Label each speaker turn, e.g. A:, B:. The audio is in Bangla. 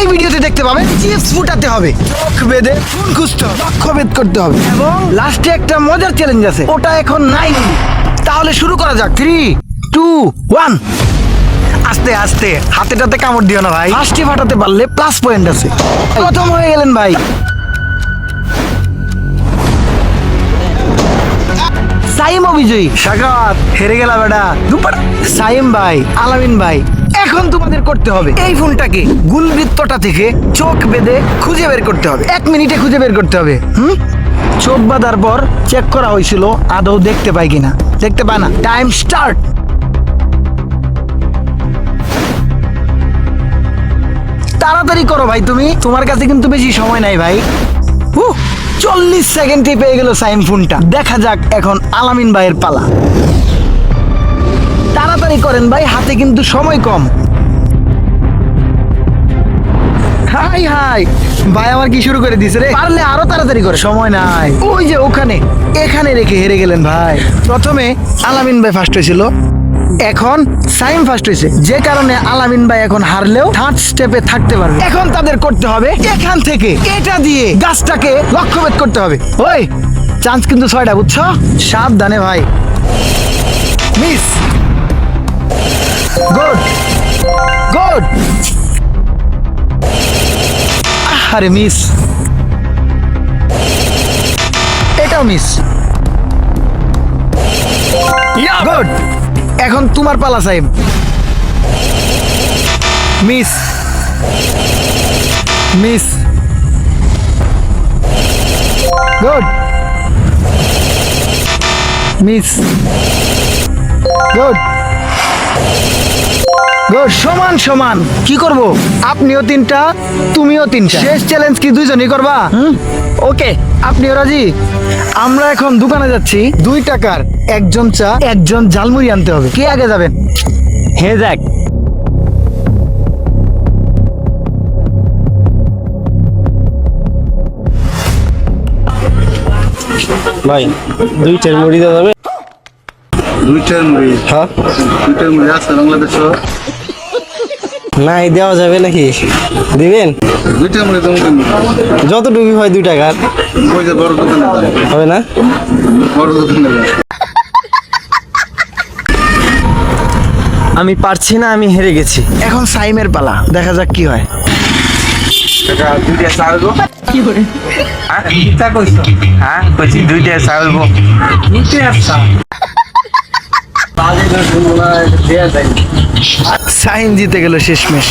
A: এই ভিডিওতে দেখতে পাবেন চিপস ফুটাতে হবে চোখ বেঁধে ফোন খুঁজতে হবে লক্ষ্য ভেদ করতে হবে। এবং লাস্টে একটা মজার চ্যালেঞ্জ আছে, ওটা এখন নাই। তাহলে শুরু করা যাক। থ্রি টু ওয়ান আস্তে আস্তে, হাতে টাতে কামড় দিও না ভাই। ফার্স্টে ফাটাতে পারলে প্লাস পয়েন্ট আছে। প্রথম হয়ে গেলেন ভাই। সাইম অভিজয়ী। সাগাত হেরে গেলা বেটা। দুপার সাইম ভাই, আলামিন ভাই। এখন তোমাদের করতে হবে এই ফোনটাকে গুলবৃত্তটা থেকে চোখ বেঁধে খুঁজে বের করতে হবে। এক মিনিটে খুঁজে বের করতে হবে, হুম? চোখ বাঁধার পর চেক করা হয়েছিল আদৌ দেখতে পাই কিনা। দেখতে পায় না। টাইম স্টার্ট তাড়াতাড়ি করো ভাই তুমি। তোমার কাছে কিন্তু বেশি সময় নাই ভাই। চল্লিশ সেকেন্ডে পেয়ে গেল সাইম ফোনটা। দেখা যাক এখন আলামিন ভাইয়ের পালা। তাড়াতাড়ি করেন ভাই, হাতে কিন্তু সময় কম। High high. ভাই, আমার কি শুরু করে দিছে রে? পারলে আরও তাড়াতাড়ি করে। সময় নাই। ওই যে ওখানে, এখানে রেখে হেরে গেলেন ভাই। প্রথমে আলামিন ভাই ফার্স্ট হয়েছিল। এখন সাইম ফার্স্ট হয়েছে। যে কারণে আলামিন ভাই এখন হারলেও থার্ড স্টেপে থাকতে পারবে। এখন তাদের করতে হবে এখান থেকে এটা দিয়ে গাছটাকে লক্ষ্যভেদ করতে হবে। ওই চান্স কিন্তু ছয়টা, বুঝছ? সাবধানে ভাই। আরে মিস। এটাও মিস। গুড। এখন তোমার পালা সাহেব। Miss. Miss. Good. Miss. Good. Good সমান সমান। কি করব? আপনিও তিনটা তুমিও তিনটা। শেষ চ্যালেঞ্জ কি দুইজনই করবা? ওকে আপনিও রাজি? আমরা এখন দোকানে যাচ্ছি। দুই টাকার একজন চা একজন ঝালমুড়ি আনতে হবে। কে আগে যাবেন? হে দেখ।
B: ভাই দুইটার মুড়ি দেওয়া যাবে।
C: দুইটার মুড়ি
B: হ্যাঁ?
C: দুইটার মুড়ি আছে বাংলাদেশ
B: নাই দেওয়া যাবে নাকি? দিবেন?
C: তোমাকে
B: যতটুকু হয় দুই টাকার। হবে না? আমি পারছি না আমি হেরে গেছি।
A: এখন সাইমের পালা দেখা যাক কি হয়।
D: দুইটা
A: সাইম জিতে গেল শেষমেশ।